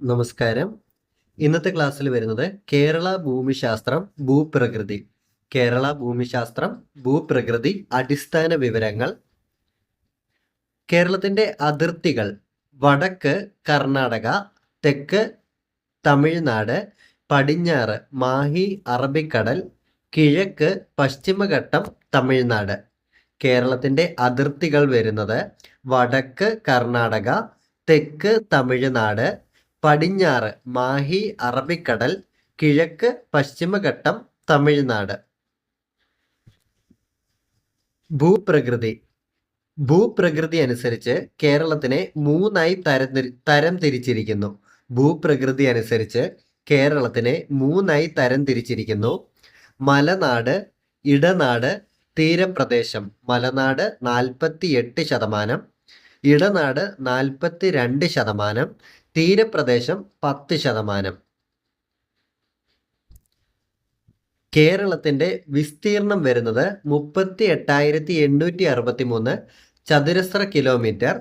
നമസ്കാരം. ഇന്നത്തെ ക്ലാസ്സിൽ വരുന്നത് കേരള ഭൂമിശാസ്ത്രം ഭൂപ്രകൃതി. കേരള ഭൂമിശാസ്ത്രം ഭൂപ്രകൃതി അടിസ്ഥാന വിവരങ്ങൾ. കേരളത്തിന്റെ അതിർത്തികൾ വടക്ക് കർണാടക തെക്ക് തമിഴ്നാട് പടിഞ്ഞാറ് മാഹി അറബിക്കടൽ കിഴക്ക് പശ്ചിമഘട്ടം തമിഴ്നാട്. കേരളത്തിന്റെ അതിർത്തികൾ വരുന്നത് വടക്ക് കർണാടക തെക്ക് തമിഴ്നാട് പടിഞ്ഞാറ് മാഹി അറബിക്കടൽ കിഴക്ക് പശ്ചിമഘട്ടം തമിഴ്നാട്. ഭൂപ്രകൃതി. ഭൂപ്രകൃതി അനുസരിച്ച് കേരളത്തിനെ മൂന്നായി തരം തരം തിരിച്ചിരിക്കുന്നു ഭൂപ്രകൃതി അനുസരിച്ച് കേരളത്തിനെ മൂന്നായി തരം തിരിച്ചിരിക്കുന്നു മലനാട് ഇടനാട് തീരപ്രദേശം. മലനാട് നാൽപ്പത്തി എട്ട് ശതമാനം. ഇടനാട് നാൽപ്പത്തി രണ്ട് ശതമാനം. തീരപ്രദേശം പത്ത് ശതമാനം. കേരളത്തിന്റെ വിസ്തീർണം വരുന്നത് മുപ്പത്തി എട്ടായിരത്തി എണ്ണൂറ്റി അറുപത്തി മൂന്ന് ചതുരശ്ര കിലോമീറ്റർ.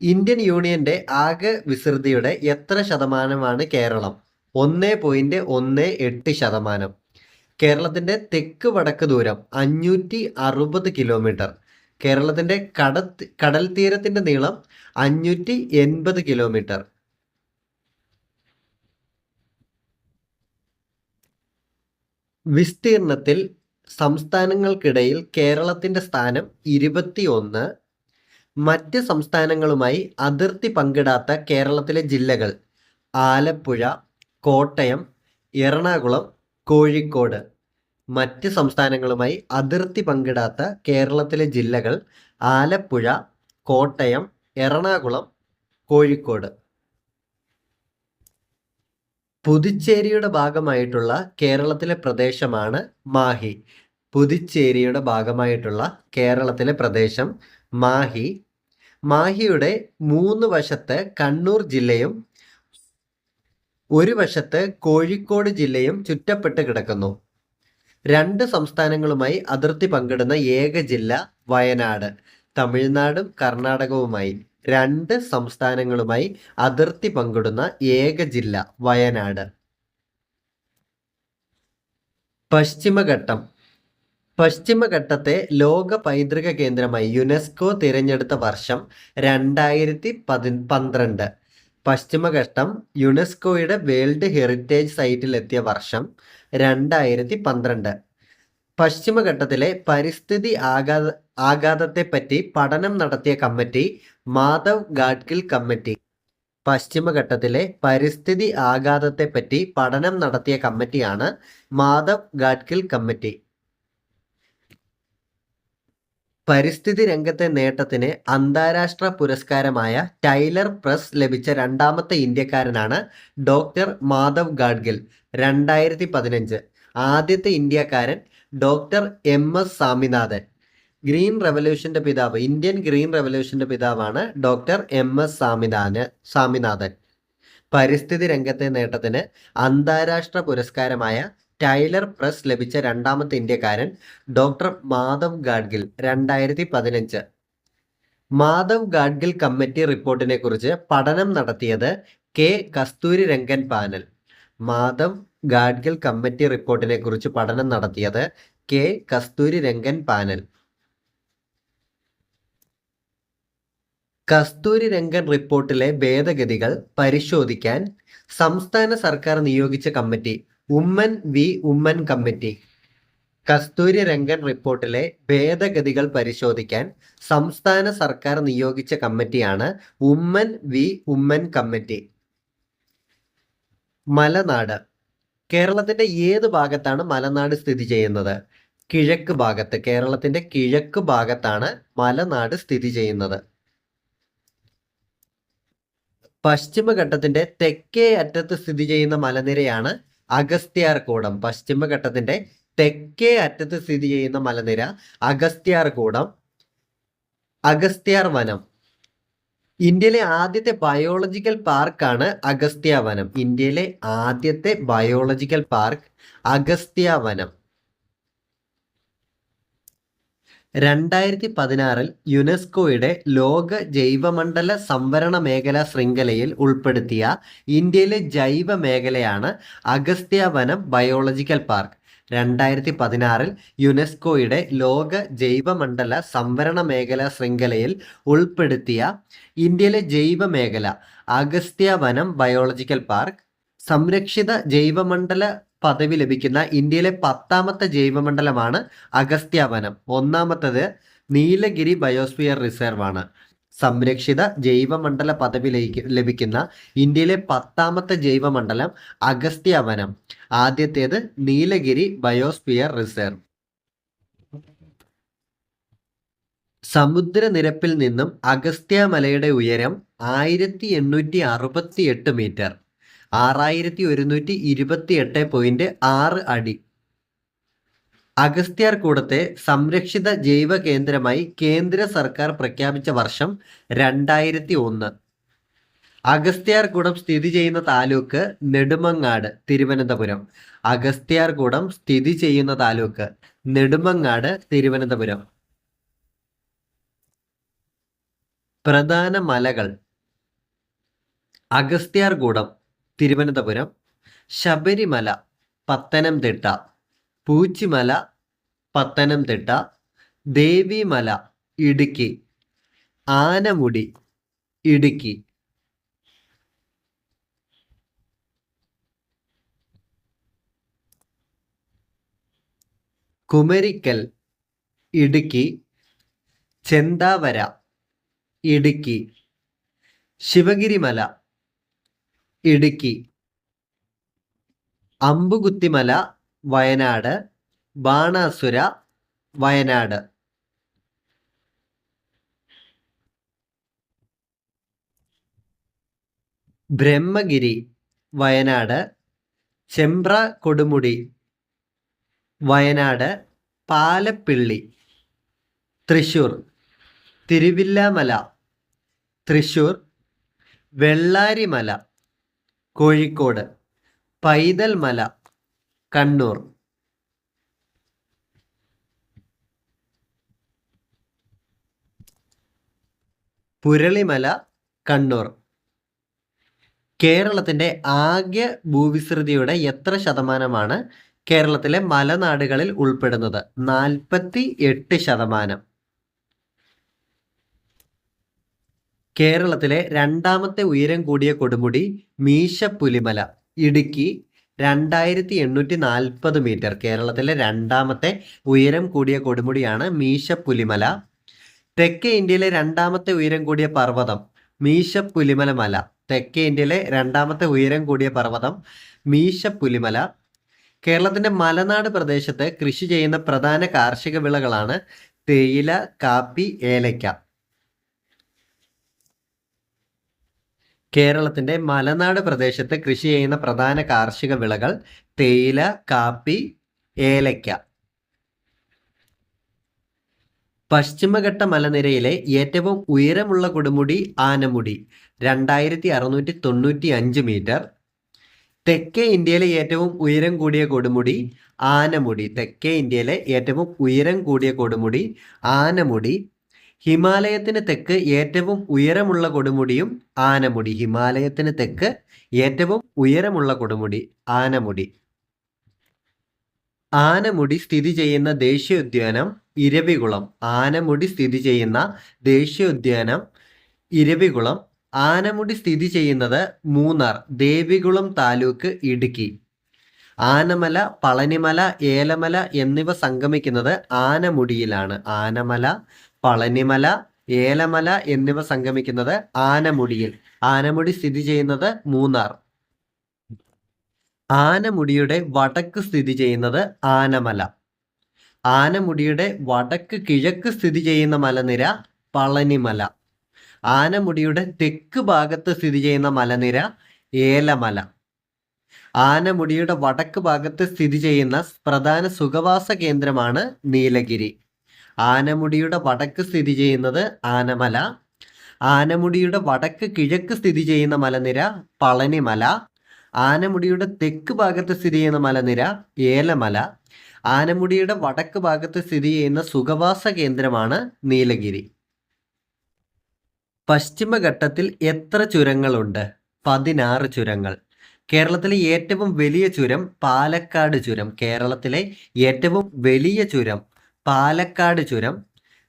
ഇന്ത്യൻ യൂണിയന്റെ ആകെ വിസ്തൃതിയുടെ എത്ര ശതമാനമാണ് കേരളം? ഒന്ന് പോയിന്റ് ഒന്ന് എട്ട് ശതമാനം. കേരളത്തിന്റെ തെക്ക് വടക്ക് ദൂരം അഞ്ഞൂറ്റി അറുപത് കിലോമീറ്റർ. കേരളത്തിന്റെ കട കടൽ തീരത്തിന്റെ നീളം അഞ്ഞൂറ്റി എൺപത് കിലോമീറ്റർ. വിസ്തീർണത്തിൽ സംസ്ഥാനങ്ങൾക്കിടയിൽ കേരളത്തിന്റെ സ്ഥാനം ഇരുപത്തിയൊന്ന്. മറ്റ് സംസ്ഥാനങ്ങളുമായി അതിർത്തി പങ്കിടാത്ത കേരളത്തിലെ ജില്ലകൾ ആലപ്പുഴ കോട്ടയം എറണാകുളം കോഴിക്കോട്. മറ്റ് സംസ്ഥാനങ്ങളുമായി അതിർത്തി പങ്കിടാത്ത കേരളത്തിലെ ജില്ലകൾ ആലപ്പുഴ കോട്ടയം എറണാകുളം കോഴിക്കോട്. പുതുച്ചേരിയുടെ ഭാഗമായിട്ടുള്ള കേരളത്തിലെ പ്രദേശമാണ് മാഹി. പുതുച്ചേരിയുടെ ഭാഗമായിട്ടുള്ള കേരളത്തിലെ പ്രദേശം മാഹി. മാഹിയുടെ മൂന്ന് വശത്ത് കണ്ണൂർ ജില്ലയും ഒരു വശത്ത് കോഴിക്കോട് ജില്ലയും ചുറ്റപ്പെട്ട് കിടക്കുന്നു. രണ്ട് സംസ്ഥാനങ്ങളുമായി അതിർത്തി പങ്കിടുന്ന ഏക ജില്ല വയനാട് തമിഴ്നാടും കർണാടകവുമായി. രണ്ട് സംസ്ഥാനങ്ങളുമായി അതിർത്തി പങ്കിടുന്ന ഏക ജില്ല വയനാട്. പശ്ചിമഘട്ടം. പശ്ചിമഘട്ടത്തെ ലോക പൈതൃക കേന്ദ്രമായി യുനെസ്കോ തിരഞ്ഞെടുത്ത വർഷം രണ്ടായിരത്തി പതി പന്ത്രണ്ട്. പശ്ചിമഘട്ടം യുനെസ്കോയുടെ വേൾഡ് ഹെറിറ്റേജ് സൈറ്റിലെത്തിയ വർഷം രണ്ടായിരത്തി പന്ത്രണ്ട്. പശ്ചിമഘട്ടത്തിലെ പരിസ്ഥിതി ആഘാത ആഘാതത്തെപ്പറ്റി പഠനം നടത്തിയ കമ്മിറ്റി മാധവ് ഗാഡ്ഗിൽ കമ്മിറ്റി. പശ്ചിമഘട്ടത്തിലെ പരിസ്ഥിതി ആഘാതത്തെപ്പറ്റി പഠനം നടത്തിയ കമ്മിറ്റിയാണ് മാധവ് ഗാഡ്ഗിൽ കമ്മിറ്റി. പരിസ്ഥിതി രംഗത്തെ നേട്ടത്തിന് അന്താരാഷ്ട്ര പുരസ്കാരമായ ടൈലർ പ്രസ് ലഭിച്ച രണ്ടാമത്തെ ഇന്ത്യക്കാരനാണ് ഡോക്ടർ മാധവ് ഗാഡ്ഗിൽ രണ്ടായിരത്തി പതിനഞ്ച്. ആദ്യത്തെ ഇന്ത്യക്കാരൻ doctor M S Swaminathan. Green റെവല്യൂഷന്റെ പിതാവ് ഇന്ത്യൻ ഗ്രീൻ റെവല്യൂഷന്റെ പിതാവാണ് doctor M S Swaminathan Swaminathan. പരിസ്ഥിതി രംഗത്തെ നേട്ടത്തിന് അന്താരാഷ്ട്ര പുരസ്കാരമായ ടൈലർ പ്രസ് ലഭിച്ച രണ്ടാമത്തെ ഇന്ത്യക്കാരൻ ഡോക്ടർ മാധവ് ഗാഡ്ഗിൽ രണ്ടായിരത്തി പതിനഞ്ച് മാധവ് ഗാഡ്ഗിൽ കമ്മിറ്റി റിപ്പോർട്ടിനെ കുറിച്ച് പഠനം നടത്തിയത് K Kasturirangan panel. Madhav Gadgil committee റിപ്പോർട്ടിനെ കുറിച്ച് പഠനം നടത്തിയത് കെ കസ്തൂരി രംഗൻ പാനൽ. കസ്തൂരി രംഗൻ റിപ്പോർട്ടിലെ ഭേദഗതികൾ പരിശോധിക്കാൻ സംസ്ഥാന സർക്കാർ നിയോഗിച്ച committee Oommen V Oommen committee. Kasturi Rangan റിപ്പോർട്ടിലെ ഭേദഗതികൾ പരിശോധിക്കാൻ സംസ്ഥാന സർക്കാർ നിയോഗിച്ച കമ്മിറ്റിയാണ് ഉമ്മൻ വി ഉമ്മൻ കമ്മിറ്റി. മലനാട്. കേരളത്തിന്റെ ഏത് ഭാഗത്താണ് മലനാട് സ്ഥിതി ചെയ്യുന്നത്? കിഴക്ക് ഭാഗത്ത് കേരളത്തിന്റെ കിഴക്ക് ഭാഗത്താണ് മലനാട് സ്ഥിതി ചെയ്യുന്നത്. പശ്ചിമഘട്ടത്തിന്റെ തെക്കേ അറ്റത്ത് സ്ഥിതി ചെയ്യുന്ന മലനിരയാണ് അഗസ്ത്യാർകൂടം. പശ്ചിമഘട്ടത്തിന്റെ തെക്കേ അറ്റത്ത് സ്ഥിതി ചെയ്യുന്ന മലനിര അഗസ്ത്യാർകൂടം. അഗസ്ത്യാർ വനം ഇന്ത്യയിലെ ആദ്യത്തെ ബയോളജിക്കൽ പാർക്കാണ് അഗസ്ത്യ വനം ഇന്ത്യയിലെ ആദ്യത്തെ ബയോളജിക്കൽ പാർക്ക് അഗസ്ത്യ വനം രണ്ടായിരത്തി പതിനാറിൽ യുനെസ്കോയുടെ ലോക ജൈവമണ്ഡല സംവരണ മേഖലാ ശൃംഖലയിൽ ഉൾപ്പെടുത്തിയ ഇന്ത്യയിലെ ജൈവ മേഖലയാണ് അഗസ്ത്യ വനം ബയോളജിക്കൽ പാർക്ക്. രണ്ടായിരത്തി പതിനാറിൽ യുനെസ്കോയുടെ ലോക ജൈവമണ്ഡല സംവരണ മേഖലാ ശൃംഖലയിൽ ഉൾപ്പെടുത്തിയ ഇന്ത്യയിലെ ജൈവ മേഖല അഗസ്ത്യ വനം ബയോളജിക്കൽ പാർക്ക്. സംരക്ഷിത ജൈവമണ്ഡല പദവി ലഭിക്കുന്ന ഇന്ത്യയിലെ പത്താമത്തെ ജൈവമണ്ഡലമാണ് അഗസ്ത്യാവനം. ഒന്നാമത്തത് നീലഗിരി ബയോസ്ഫിയർ റിസർവ് ആണ്. സംരക്ഷിത ജൈവമണ്ഡല പദവി ലഭിക്കുന്ന ഇന്ത്യയിലെ പത്താമത്തെ ജൈവമണ്ഡലം അഗസ്ത്യാവനം. ആദ്യത്തേത് നീലഗിരി ബയോസ്ഫിയർ റിസർവ്. സമുദ്രനിരപ്പിൽ നിന്നും അഗസ്ത്യമലയുടെ ഉയരം ആയിരത്തി എണ്ണൂറ്റി അറുപത്തി എട്ട് മീറ്റർ. ആറായിരത്തി ഒരുന്നൂറ്റി ഇരുപത്തി എട്ട് പോയിന്റ് ആറ് അടി. അഗസ്ത്യാർ കൂടത്തെ സംരക്ഷിത ജൈവ കേന്ദ്രമായി കേന്ദ്ര സർക്കാർ പ്രഖ്യാപിച്ച വർഷം രണ്ടായിരത്തി ഒന്ന് അഗസ്ത്യാർകൂടം സ്ഥിതി ചെയ്യുന്ന താലൂക്ക് നെടുമങ്ങാട് തിരുവനന്തപുരം. അഗസ്ത്യാർകൂടം സ്ഥിതി ചെയ്യുന്ന താലൂക്ക് നെടുമങ്ങാട് തിരുവനന്തപുരം. പ്രധാന മലകൾ. അഗസ്ത്യാർകൂടം തിരുവനന്തപുരം ശബരിമല പത്തനംതിട്ട പൂച്ചിമല പത്തനംതിട്ട ദേവിമല ഇടുക്കി ആനമുടി ഇടുക്കി. കുമരിക്കൽ ഇടുക്കി. ചെന്താവര ഇടുക്കി. ശിവഗിരിമല ഇടുക്കി. അമ്പുകുത്തിമല വയനാട്. ബാണാസുര വയനാട്. ബ്രഹ്മഗിരി വയനാട്. ചെമ്പ്ര കൊടുമുടി വയനാട്. പാലപ്പിള്ളി തൃശൂർ. തിരുവില്ലാമല തൃശൂർ. വെള്ളാരിമല. കോഴിക്കോട്. പൈതൽ മല കണ്ണൂർ. പുരളിമല കണ്ണൂർ. കേരളത്തിന്റെ ആകെ ഭൂവിസ്തൃതിയുടെ എത്ര ശതമാനമാണ് കേരളത്തിലെ മലനാടുകളിൽ ഉൾപ്പെടുന്നത്? നാൽപ്പത്തി എട്ട് ശതമാനം. കേരളത്തിലെ രണ്ടാമത്തെ ഉയരം കൂടിയ കൊടുമുടി മീശപ്പുലിമല ഇടുക്കി രണ്ടായിരത്തി എണ്ണൂറ്റി നാൽപ്പത് മീറ്റർ കേരളത്തിലെ രണ്ടാമത്തെ ഉയരം കൂടിയ കൊടുമുടിയാണ് മീശപ്പുലിമല. തെക്കേ ഇന്ത്യയിലെ രണ്ടാമത്തെ ഉയരം കൂടിയ പർവതം മീശപ്പുലിമല മല തെക്കേ ഇന്ത്യയിലെ രണ്ടാമത്തെ ഉയരം കൂടിയ പർവതം മീശപ്പുലിമല. കേരളത്തിന്റെ മലനാട് പ്രദേശത്ത് കൃഷി ചെയ്യുന്ന പ്രധാന കാർഷിക വിളകളാണ് തേയില കാപ്പി ഏലയ്ക്ക. കേരളത്തിന്റെ മലനാട് പ്രദേശത്ത് കൃഷി ചെയ്യുന്ന പ്രധാന കാർഷിക വിളകൾ തേയില കാപ്പി ഏലയ്ക്ക. പശ്ചിമഘട്ട മലനിരയിലെ ഏറ്റവും ഉയരമുള്ള കൊടുമുടി ആനമുടി രണ്ടായിരത്തി അറുന്നൂറ്റി തൊണ്ണൂറ്റി അഞ്ച് മീറ്റർ. തെക്കേ ഇന്ത്യയിലെ ഏറ്റവും ഉയരം കൂടിയ കൊടുമുടി ആനമുടി തെക്കേ ഇന്ത്യയിലെ ഏറ്റവും ഉയരം കൂടിയ കൊടുമുടി ആനമുടി ഹിമാലയത്തിന് തെക്ക് ഏറ്റവും ഉയരമുള്ള കൊടുമുടിയും ആനമുടി. ഹിമാലയത്തിന് തെക്ക് ഏറ്റവും ഉയരമുള്ള കൊടുമുടി ആനമുടി. ആനമുടി സ്ഥിതി ചെയ്യുന്ന ദേശീയോദ്യാനം ഇരവികുളം. ആനമുടി സ്ഥിതി ചെയ്യുന്ന ദേശീയോദ്യാനം ഇരവികുളം. ആനമുടി സ്ഥിതി ചെയ്യുന്നത് മൂന്നാർ ദേവികുളം താലൂക്ക് ഇടുക്കി. ആനമല പളനിമല ഏലമല എന്നിവ സംഗമിക്കുന്നത് ആനമുടിയിലാണ്. ആനമല പളനിമല ഏലമല എന്നിവ സംഗമിക്കുന്നത് ആനമുടിയിൽ. ആനമുടി സ്ഥിതി ചെയ്യുന്നത് മൂന്നാർ. ആനമുടിയുടെ വടക്ക് സ്ഥിതി ചെയ്യുന്നത് ആനമല. ആനമുടിയുടെ വടക്ക് കിഴക്ക് സ്ഥിതി ചെയ്യുന്ന മലനിര പളനിമല. ആനമുടിയുടെ തെക്ക് ഭാഗത്ത് സ്ഥിതി ചെയ്യുന്ന മലനിര ഏലമല. ആനമുടിയുടെ വടക്ക് ഭാഗത്ത് സ്ഥിതി ചെയ്യുന്ന പ്രധാന സുഖവാസ കേന്ദ്രമാണ് നീലഗിരി. ആനമുടിയുടെ വടക്ക് സ്ഥിതി ചെയ്യുന്നത് ആനമല. ആനമുടിയുടെ വടക്ക് കിഴക്ക് സ്ഥിതി ചെയ്യുന്ന മലനിര പളനിമല. ആനമുടിയുടെ തെക്ക് ഭാഗത്ത് സ്ഥിതി ചെയ്യുന്ന മലനിര ഏലമല. ആനമുടിയുടെ വടക്ക് ഭാഗത്ത് സ്ഥിതി ചെയ്യുന്ന സുഖവാസ കേന്ദ്രമാണ് നീലഗിരി. പശ്ചിമഘട്ടത്തിൽ എത്ര ചുരങ്ങളുണ്ട്? പതിനാറ് ചുരങ്ങൾ. കേരളത്തിലെ ഏറ്റവും വലിയ ചുരം പാലക്കാട് ചുരം. കേരളത്തിലെ ഏറ്റവും വലിയ ചുരം പാലക്കാട് ചുരം.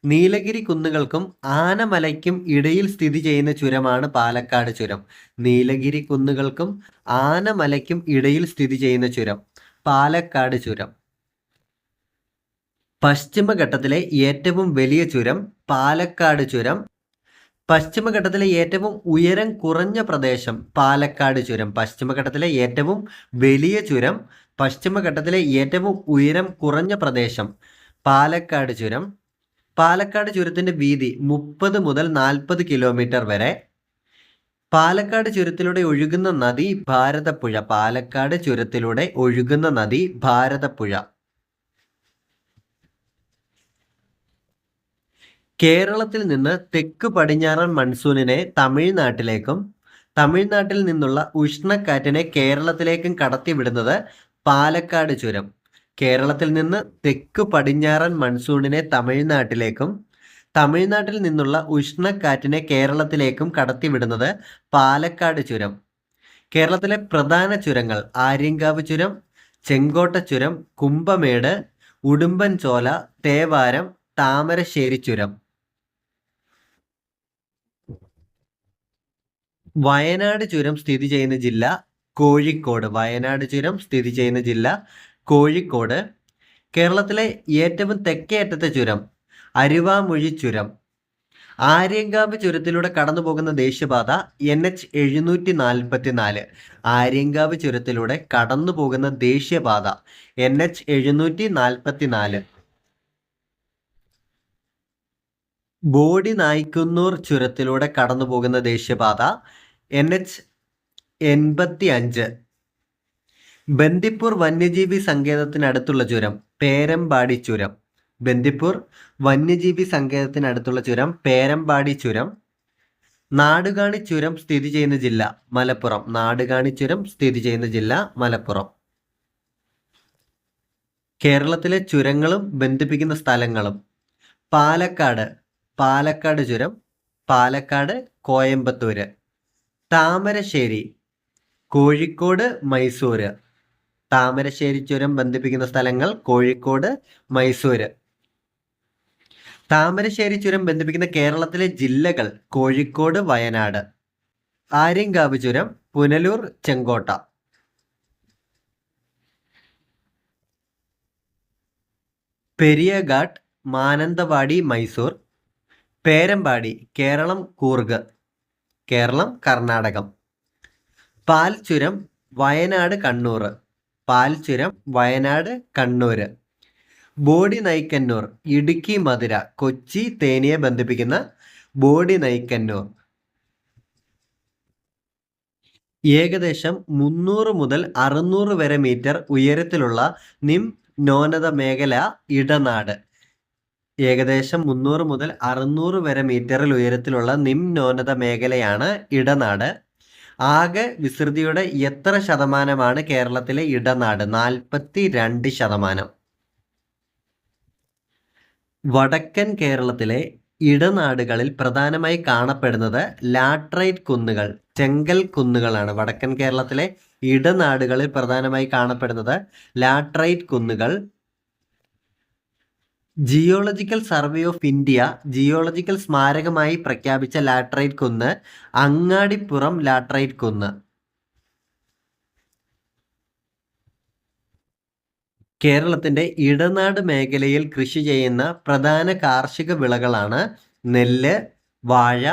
നീലഗിരി കുന്നുകൾക്കും ആനമലയ്ക്കും ഇടയിൽ സ്ഥിതി ചെയ്യുന്ന ചുരമാണ് പാലക്കാട് ചുരം. നീലഗിരി കുന്നുകൾക്കും ആനമലയ്ക്കും ഇടയിൽ സ്ഥിതി ചെയ്യുന്ന ചുരം. പാലക്കാട് ചുരം. പശ്ചിമഘട്ടത്തിലെ ഏറ്റവും വലിയ ചുരം പാലക്കാട് ചുരം. പശ്ചിമഘട്ടത്തിലെ ഏറ്റവും ഉയരം കുറഞ്ഞ പ്രദേശം പാലക്കാട് ചുരം. പശ്ചിമഘട്ടത്തിലെ ഏറ്റവും വലിയ ചുരം പശ്ചിമഘട്ടത്തിലെ ഏറ്റവും ഉയരം കുറഞ്ഞ പ്രദേശം പാലക്കാട് ചുരം. പാലക്കാട് ചുരത്തിന്റെ വീതി മുപ്പത് മുതൽ നാൽപ്പത് കിലോമീറ്റർ വരെ. പാലക്കാട് ചുരത്തിലൂടെ ഒഴുകുന്ന നദി ഭാരതപ്പുഴ. പാലക്കാട് ചുരത്തിലൂടെ ഒഴുകുന്ന നദി ഭാരതപ്പുഴ. കേരളത്തിൽ നിന്ന് തെക്ക് പടിഞ്ഞാറൻ മൺസൂണിനെ തമിഴ്നാട്ടിലേക്കും തമിഴ്നാട്ടിൽ നിന്നുള്ള ഉഷ്ണക്കാറ്റിനെ കേരളത്തിലേക്കും കടത്തിവിടുന്നത് പാലക്കാട് ചുരം. കേരളത്തിൽ നിന്ന് തെക്ക് പടിഞ്ഞാറൻ മൺസൂണിനെ തമിഴ്നാട്ടിലേക്കും തമിഴ്നാട്ടിൽ നിന്നുള്ള ഉഷ്ണക്കാറ്റിനെ കേരളത്തിലേക്കും കടത്തിവിടുന്നത് പാലക്കാട് ചുരം. കേരളത്തിലെ പ്രധാന ചുരങ്ങൾ ആര്യങ്കാവ് ചുരം ചെങ്കോട്ട ചുരം കുംഭമേട് ഉടുമ്പൻചോല തേവാരം താമരശ്ശേരി ചുരം. വയനാട് ചുരം സ്ഥിതി ചെയ്യുന്ന ജില്ല കോഴിക്കോട്. വയനാട് ചുരം സ്ഥിതി ചെയ്യുന്ന ജില്ല കോഴിക്കോട് കേരളത്തിലെ ഏറ്റവും തെക്കേ അറ്റത്തെ ചുരം അരുവാമൊഴി ചുരം. ആര്യങ്കാവ് ചുരത്തിലൂടെ കടന്നു പോകുന്ന ദേശീയപാത എൻ എച്ച് എഴുന്നൂറ്റി നാൽപ്പത്തി നാല് ആര്യങ്കാവ് ചുരത്തിലൂടെ കടന്നു പോകുന്ന ദേശീയപാത എൻ എച്ച് എഴുന്നൂറ്റി നാൽപ്പത്തി നാല് ബോഡി നായ്ക്കുന്നൂർ ചുരത്തിലൂടെ കടന്നു പോകുന്ന ദേശീയപാത എൻ എച്ച് എൺപത്തി അഞ്ച് ബന്ദിപ്പൂർ വന്യജീവി സങ്കേതത്തിനടുത്തുള്ള ചുരം പേരമ്പാടി ചുരം. ബന്ദിപ്പൂർ വന്യജീവി സങ്കേതത്തിനടുത്തുള്ള ചുരം പേരമ്പാടി ചുരം. നാടുകാണി ചുരം സ്ഥിതി ചെയ്യുന്ന ജില്ല മലപ്പുറം. നാടുകാണി ചുരം സ്ഥിതി ചെയ്യുന്ന ജില്ല മലപ്പുറം. കേരളത്തിലെ ചുരങ്ങളും ബന്ധിപ്പിക്കുന്ന സ്ഥലങ്ങളും പാലക്കാട് പാലക്കാട് ചുരം പാലക്കാട് കോയമ്പത്തൂര്. താമരശ്ശേരി കോഴിക്കോട് മൈസൂര്. താമരശ്ശേരി ചുരം ബന്ധിപ്പിക്കുന്ന സ്ഥലങ്ങൾ കോഴിക്കോട് മൈസൂർ താമരശ്ശേരി ചുരം ബന്ധിപ്പിക്കുന്ന കേരളത്തിലെ ജില്ലകൾ കോഴിക്കോട് വയനാട്. ആര്യങ്കാവ് ചുരം പുനലൂർ ചെങ്കോട്ട. പെരിയഘാട്ട് Mananthavady Mysore. Perambadi Keralam Coorg. Keralam Karnataka. Palchuram Wayanad Kannur. Palchuram Wayanad Kannur body നൈക്കന്നൂർ Idukki Madurai Kochi തേനിയെ ബന്ധിപ്പിക്കുന്ന ബോഡി നൈക്കന്നൂർ. ഏകദേശം മുന്നൂറ് മുതൽ അറുന്നൂറ് വരെ മീറ്റർ ഉയരത്തിലുള്ള നിം നോനത മേഖല ഇടനാട്. ഏകദേശം മുന്നൂറ് മുതൽ അറുന്നൂറ് വരെ മീറ്ററിൽ ഉയരത്തിലുള്ള നിം നോനത മേഖലയാണ് ഇടനാട്. ആകെ വിസ്തൃതിയുടെ എത്ര ശതമാനമാണ് കേരളത്തിലെ ഇടനാട്? നാൽപ്പത്തി രണ്ട് ശതമാനം. വടക്കൻ കേരളത്തിലെ ഇടനാടുകളിൽ പ്രധാനമായി കാണപ്പെടുന്നത് ലാട്രൈറ്റ് കുന്നുകൾ ചെങ്കൽ കുന്നുകളാണ്. വടക്കൻ കേരളത്തിലെ ഇടനാടുകളിൽ പ്രധാനമായി കാണപ്പെടുന്നത് ലാട്രൈറ്റ് കുന്നുകൾ geological survey of India geological സ്മാരകമായി പ്രഖ്യാപിച്ച ലാട്രൈറ്റ് കുന്ന് അങ്ങാടിപ്പുറം ലാട്രൈറ്റ് കുന്ന്. കേരളത്തിന്റെ ഇടനാട് മേഖലയിൽ കൃഷി ചെയ്യുന്ന പ്രധാന കാർഷിക വിളകളാണ് നെല്ല് വാഴ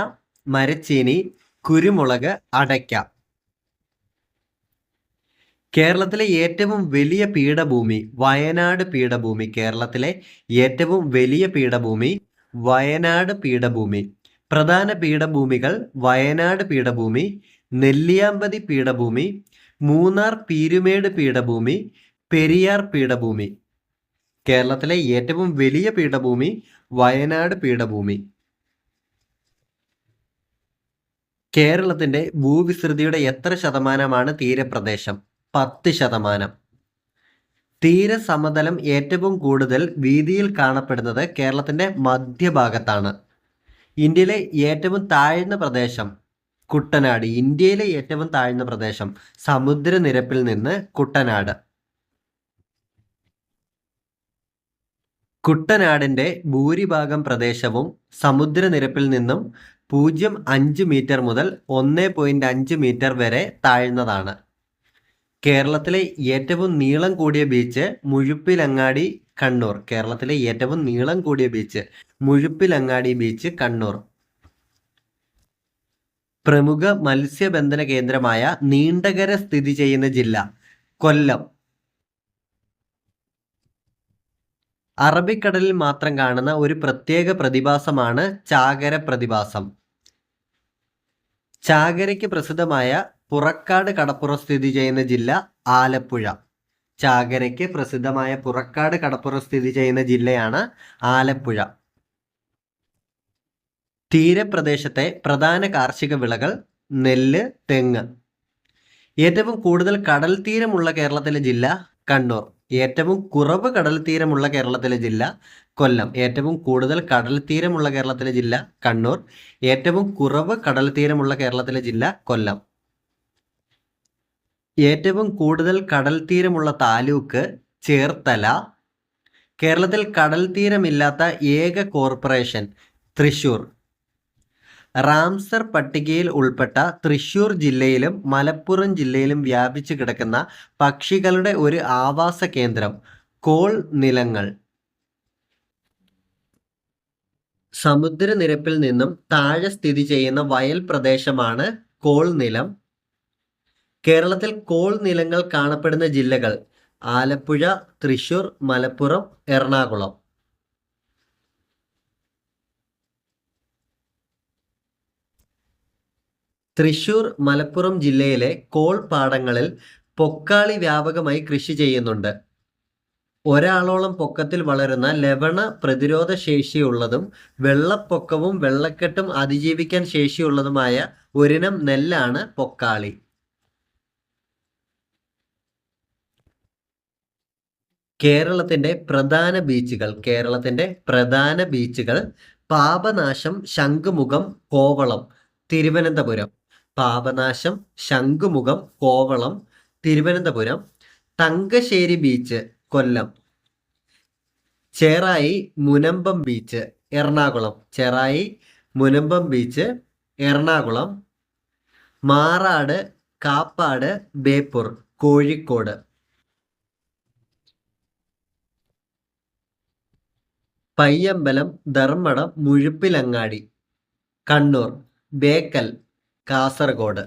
മരച്ചീനി കുരുമുളക് അടയ്ക്ക. കേരളത്തിലെ ഏറ്റവും വലിയ പീഠഭൂമി വയനാട് പീഠഭൂമി. കേരളത്തിലെ ഏറ്റവും വലിയ പീഠഭൂമി വയനാട് പീഠഭൂമി. പ്രധാന പീഠഭൂമികൾ വയനാട് പീഠഭൂമി നെല്ലിയാമ്പതി പീഠഭൂമി മൂന്നാർ പീരുമേട് പീഠഭൂമി പെരിയാർ പീഠഭൂമി. കേരളത്തിലെ ഏറ്റവും വലിയ പീഠഭൂമി വയനാട് പീഠഭൂമി. കേരളത്തിന്റെ ഭൂവിസ്തൃതിയുടെ എത്ര ശതമാനമാണ് തീരപ്രദേശം? പത്ത് ശതമാനം. തീരസമതലം ഏറ്റവും കൂടുതൽ വീതിയിൽ കാണപ്പെടുന്നത് കേരളത്തിന്റെ മധ്യഭാഗത്താണ്. ഇന്ത്യയിലെ ഏറ്റവും താഴ്ന്ന പ്രദേശം കുട്ടനാട്. ഇന്ത്യയിലെ ഏറ്റവും താഴ്ന്ന പ്രദേശം സമുദ്രനിരപ്പിൽ നിന്ന് കുട്ടനാട്. കുട്ടനാടിന്റെ ഭൂരിഭാഗം പ്രദേശവും സമുദ്രനിരപ്പിൽ നിന്നും പൂജ്യം അഞ്ച് മീറ്റർ മുതൽ ഒന്ന് പോയിന്റ് അഞ്ച് മീറ്റർ വരെ താഴ്ന്നതാണ്. കേരളത്തിലെ ഏറ്റവും നീളം കൂടിയ ബീച്ച് മുഴുപ്പിലങ്ങാടി കണ്ണൂർ. കേരളത്തിലെ ഏറ്റവും നീളം കൂടിയ ബീച്ച് മുഴുപ്പിലങ്ങാടി ബീച്ച് കണ്ണൂർ. പ്രമുഖ മത്സ്യബന്ധന കേന്ദ്രമായ നീണ്ടകര സ്ഥിതി ചെയ്യുന്ന ജില്ല കൊല്ലം. അറബിക്കടലിൽ മാത്രം കാണുന്ന ഒരു പ്രത്യേക പ്രതിഭാസമാണ് ചാകര പ്രതിഭാസം. ചാകരയ്ക്ക് പ്രസിദ്ധമായ പുറക്കാട് കടപ്പുറം സ്ഥിതി ചെയ്യുന്ന ജില്ല ആലപ്പുഴ. ചാകരയ്ക്ക് പ്രസിദ്ധമായ പുറക്കാട് കടപ്പുറം സ്ഥിതി ചെയ്യുന്ന ജില്ലയാണ് ആലപ്പുഴ. തീരപ്രദേശത്തെ പ്രധാന കാർഷിക വിളകൾ നെല്ല് തെങ്ങ്. ഏറ്റവും കൂടുതൽ കടൽ തീരമുള്ള കേരളത്തിലെ ജില്ല കണ്ണൂർ. ഏറ്റവും കുറവ് കടൽ തീരമുള്ള കേരളത്തിലെ ജില്ല കൊല്ലം. ഏറ്റവും കൂടുതൽ കടൽ തീരമുള്ള കേരളത്തിലെ ജില്ല കണ്ണൂർ. ഏറ്റവും കുറവ് കടൽ തീരമുള്ള കേരളത്തിലെ ജില്ല കൊല്ലം. ഏറ്റവും കൂടുതൽ കടൽ തീരമുള്ള താലൂക്ക് ചേർത്തല. കേരളത്തിൽ കടൽ തീരമില്ലാത്ത ഏക കോർപ്പറേഷൻ തൃശൂർ റാംസർ പട്ടികയിൽ ഉൾപ്പെട്ട തൃശൂർ ജില്ലയിലും മലപ്പുറം ജില്ലയിലും വ്യാപിച്ചു കിടക്കുന്ന പക്ഷികളുടെ ഒരു ആവാസ കേന്ദ്രം കോൾ നിലങ്ങൾ. സമുദ്രനിരപ്പിൽ നിന്നും താഴെ സ്ഥിതി ചെയ്യുന്ന വയൽ പ്രദേശമാണ് കോൾ നിലം. കേരളത്തിൽ കോൾ നിലങ്ങൾ കാണപ്പെടുന്ന ജില്ലകൾ ആലപ്പുഴ തൃശൂർ മലപ്പുറം എറണാകുളം. തൃശൂർ മലപ്പുറം ജില്ലയിലെ കോൾ പാടങ്ങളിൽ പൊക്കാളി വ്യാപകമായി കൃഷി ചെയ്യുന്നുണ്ട്. ഒരാളോളം പൊക്കത്തിൽ വളരുന്ന ലവണ പ്രതിരോധ ശേഷിയുള്ളതും വെള്ളപ്പൊക്കവും വെള്ളക്കെട്ടും അതിജീവിക്കാൻ ശേഷിയുള്ളതുമായ ഒരിനം നെല്ലാണ് പൊക്കാളി. കേരളത്തിന്റെ പ്രധാന ബീച്ചുകൾ കേരളത്തിന്റെ പ്രധാന ബീച്ചുകൾ Papanasam Shankumugham Kovalam Thiruvananthapuram. Papanasam Shankumugham Kovalam Thiruvananthapuram. Thangassery beach Kollam. Cherai Munambam beach Ernakulam. Cherai Munambam beach Ernakulam. Marad Kappad Beypore Kozhikode. Payyambalam Dharmadam Muzhappilangad Kannur Bekal Kasaragod.